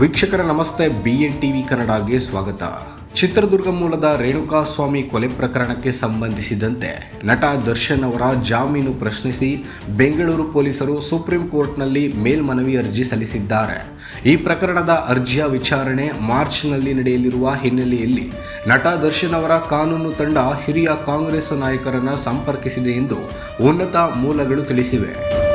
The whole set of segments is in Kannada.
ವೀಕ್ಷಕರ ನಮಸ್ತೆ ಬಿ ಎನ್ ಟಿವಿ ಕನ್ನಡಗೆ ಸ್ವಾಗತ. ಚಿತ್ರದುರ್ಗ ಮೂಲದ ರೇಣುಕಾಸ್ವಾಮಿ ಕೊಲೆ ಪ್ರಕರಣಕ್ಕೆ ಸಂಬಂಧಿಸಿದಂತೆ ನಟ ದರ್ಶನ್ ಅವರ ಜಾಮೀನು ಪ್ರಶ್ನಿಸಿ ಬೆಂಗಳೂರು ಪೊಲೀಸರು ಸುಪ್ರೀಂ ಕೋರ್ಟ್ನಲ್ಲಿ ಮೇಲ್ಮನವಿ ಅರ್ಜಿ ಸಲ್ಲಿಸಿದ್ದಾರೆ. ಈ ಪ್ರಕರಣದ ಅರ್ಜಿಯ ವಿಚಾರಣೆ ಮಾರ್ಚ್ನಲ್ಲಿ ನಡೆಯಲಿರುವ ಹಿನ್ನೆಲೆಯಲ್ಲಿ ನಟ ದರ್ಶನ್ ಅವರ ಕಾನೂನು ತಂಡ ಹಿರಿಯ ಕಾಂಗ್ರೆಸ್ ನಾಯಕರನ್ನು ಸಂಪರ್ಕಿಸಿದೆ ಎಂದು ಉನ್ನತ ಮೂಲಗಳು ತಿಳಿಸಿವೆ.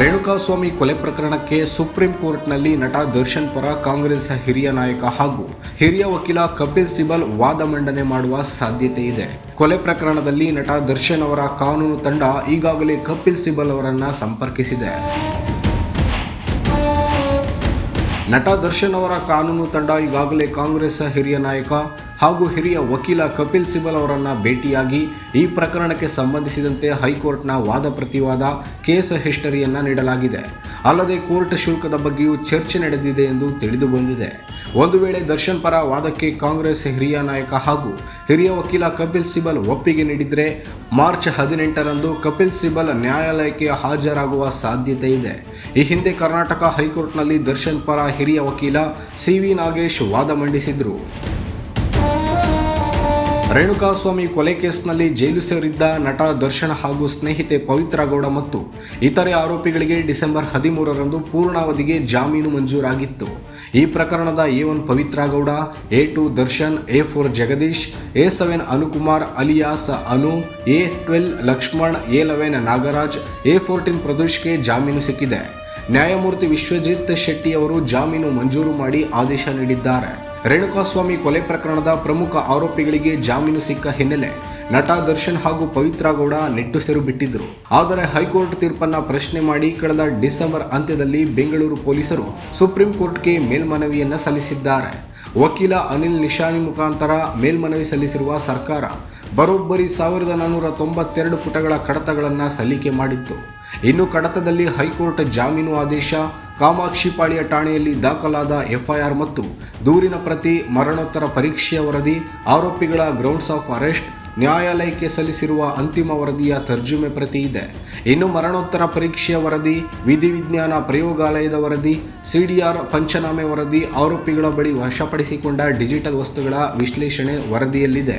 ರೇಣುಕಾಸ್ವಾಮಿ ಕೊಲೆ ಪ್ರಕರಣಕ್ಕೆ ಸುಪ್ರೀಂ ಕೋರ್ಟ್ನಲ್ಲಿ ನಟ ದರ್ಶನ್ ಪರ ಕಾಂಗ್ರೆಸ್ ಹಿರಿಯ ನಾಯಕ ಹಾಗೂ ಹಿರಿಯ ವಕೀಲ ಕಪಿಲ್ ಸಿಬಲ್ ವಾದ ಮಂಡನೆ ಮಾಡುವ ಸಾಧ್ಯತೆ ಇದೆ. ಕೊಲೆ ಪ್ರಕರಣದಲ್ಲಿ ನಟ ದರ್ಶನ್ ಅವರ ಕಾನೂನು ತಂಡ ಈಗಾಗಲೇ ಕಪಿಲ್ ಸಿಬಲ್ ಅವರನ್ನು ಸಂಪರ್ಕಿಸಿದೆ. ನಟ ದರ್ಶನ್ ಅವರ ಕಾನೂನು ತಂಡ ಈಗಾಗಲೇ ಕಾಂಗ್ರೆಸ್ ಹಿರಿಯ ನಾಯಕ ಹಾಗೂ ಹಿರಿಯ ವಕೀಲ ಕಪಿಲ್ ಸಿಬಲ್ ಅವರನ್ನು ಭೇಟಿಯಾಗಿ ಈ ಪ್ರಕರಣಕ್ಕೆ ಸಂಬಂಧಿಸಿದಂತೆ ಹೈಕೋರ್ಟ್ನ ವಾದ ಪ್ರತಿವಾದ ಕೇಸ್ ಹಿಸ್ಟರಿಯನ್ನು ನೀಡಲಾಗಿದೆ. ಅಲ್ಲದೆ ಕೋರ್ಟ್ ಶುಲ್ಕದ ಬಗ್ಗೆಯೂ ಚರ್ಚೆ ನಡೆದಿದೆ ಎಂದು ತಿಳಿದು ಬಂದಿದೆ. ಒಂದು ವೇಳೆ ದರ್ಶನ್ ಪರ ವಾದಕ್ಕೆ ಕಾಂಗ್ರೆಸ್ ಹಿರಿಯ ನಾಯಕ ಹಾಗೂ ಹಿರಿಯ ವಕೀಲ ಕಪಿಲ್ ಸಿಬಲ್ ಒಪ್ಪಿಗೆ ನೀಡಿದರೆ ಮಾರ್ಚ್ ಹದಿನೆಂಟರಂದು ಕಪಿಲ್ ಸಿಬಲ್ ನ್ಯಾಯಾಲಯಕ್ಕೆ ಹಾಜರಾಗುವ ಸಾಧ್ಯತೆ ಇದೆ. ಈ ಹಿಂದೆ ಕರ್ನಾಟಕ ಹೈಕೋರ್ಟ್ನಲ್ಲಿ ದರ್ಶನ್ ಪರ ಹಿರಿಯ ವಕೀಲ ಸಿ ವಿ ನಾಗೇಶ್ ವಾದ ಮಂಡಿಸಿದ್ರು. ರೇಣುಕಾಸ್ವಾಮಿ ಕೊಲೆ ಕೇಸ್ನಲ್ಲಿ ಜೈಲು ಸೇರಿದ್ದ ನಟ ದರ್ಶನ್ ಹಾಗೂ ಸ್ನೇಹಿತೆ ಪವಿತ್ರ ಗೌಡ ಮತ್ತು ಇತರೆ ಆರೋಪಿಗಳಿಗೆ ಡಿಸೆಂಬರ್ ಹದಿಮೂರರಂದು ಪೂರ್ಣಾವಧಿಗೆ ಜಾಮೀನು ಮಂಜೂರಾಗಿತ್ತು. ಈ ಪ್ರಕರಣದ A one Pavithra Gowda, A two Darshan, A four Jagadish, A seven Anukumar alias Anu, A twelve Lakshman, A eleven Nagaraj, A fourteen ಪ್ರದೋಷ್ಗೆ ಜಾಮೀನು ಸಿಕ್ಕಿದೆ. ನ್ಯಾಯಮೂರ್ತಿ ವಿಶ್ವಜಿತ್ ಶೆಟ್ಟಿ ಅವರು ಜಾಮೀನು ಮಂಜೂರು ಮಾಡಿ ಆದೇಶ ನೀಡಿದ್ದಾರೆ. ರೇಣುಕಾಸ್ವಾಮಿ ಕೊಲೆ ಪ್ರಕರಣದ ಪ್ರಮುಖ ಆರೋಪಿಗಳಿಗೆ ಜಾಮೀನು ಸಿಕ್ಕ ಹಿನ್ನೆಲೆ ನಟ ದರ್ಶನ್ ಹಾಗೂ ಪವಿತ್ರ ಗೌಡ ನಿಟ್ಟುಸಿರು ಬಿಟ್ಟಿದ್ದರು. ಆದರೆ ಹೈಕೋರ್ಟ್ ತೀರ್ಪನ್ನ ಪ್ರಶ್ನೆ ಮಾಡಿ ಕಳೆದ ಡಿಸೆಂಬರ್ ಅಂತ್ಯದಲ್ಲಿ ಬೆಂಗಳೂರು ಪೊಲೀಸರು ಸುಪ್ರೀಂ ಕೋರ್ಟ್ಗೆ ಮೇಲ್ಮನವಿಯನ್ನ ಸಲ್ಲಿಸಿದ್ದಾರೆ. ವಕೀಲ ಅನಿಲ್ ನಿಶಾನಿ ಮುಖಾಂತರ ಮೇಲ್ಮನವಿ ಸಲ್ಲಿಸಿರುವ ಸರ್ಕಾರ ಬರೋಬ್ಬರಿ ಸಾವಿರದ ನಾನ್ನೂರ ತೊಂಬತ್ತೆರಡು ಪುಟಗಳ ಕಡತಗಳನ್ನು ಸಲ್ಲಿಕೆ ಮಾಡಿತ್ತು. ಇನ್ನು ಕಡತದಲ್ಲಿ ಹೈಕೋರ್ಟ್ ಜಾಮೀನು ಆದೇಶ ಕಾಮಾಕ್ಷಿಪಾಳ್ಯ ಠಾಣೆಯಲ್ಲಿ ದಾಖಲಾದ ಎಫ್ಐಆರ್ ಮತ್ತು ದೂರಿನ ಪ್ರತಿ ಮರಣೋತ್ತರ ಪರೀಕ್ಷೆಯ ವರದಿ, ಆರೋಪಿಗಳ ಗ್ರೌಂಡ್ಸ್ ಆಫ್ ಅರೆಸ್ಟ್ ನ್ಯಾಯಾಲಯಕ್ಕೆ ಸಲ್ಲಿಸಿರುವ ಅಂತಿಮ ವರದಿಯ ತರ್ಜುಮೆ ಪ್ರತಿ ಇದೆ. ಇನ್ನು ಮರಣೋತ್ತರ ಪರೀಕ್ಷೆಯ ವರದಿ, ವಿಧಿವಿಜ್ಞಾನ ಪ್ರಯೋಗಾಲಯದ ವರದಿ, ಸಿಡಿಆರ್ ಪಂಚನಾಮೆ ವರದಿ, ಆರೋಪಿಗಳ ಬಳಿ ವಶಪಡಿಸಿಕೊಂಡ ಡಿಜಿಟಲ್ ವಸ್ತುಗಳ ವಿಶ್ಲೇಷಣೆ ವರದಿಯಲ್ಲಿದೆ.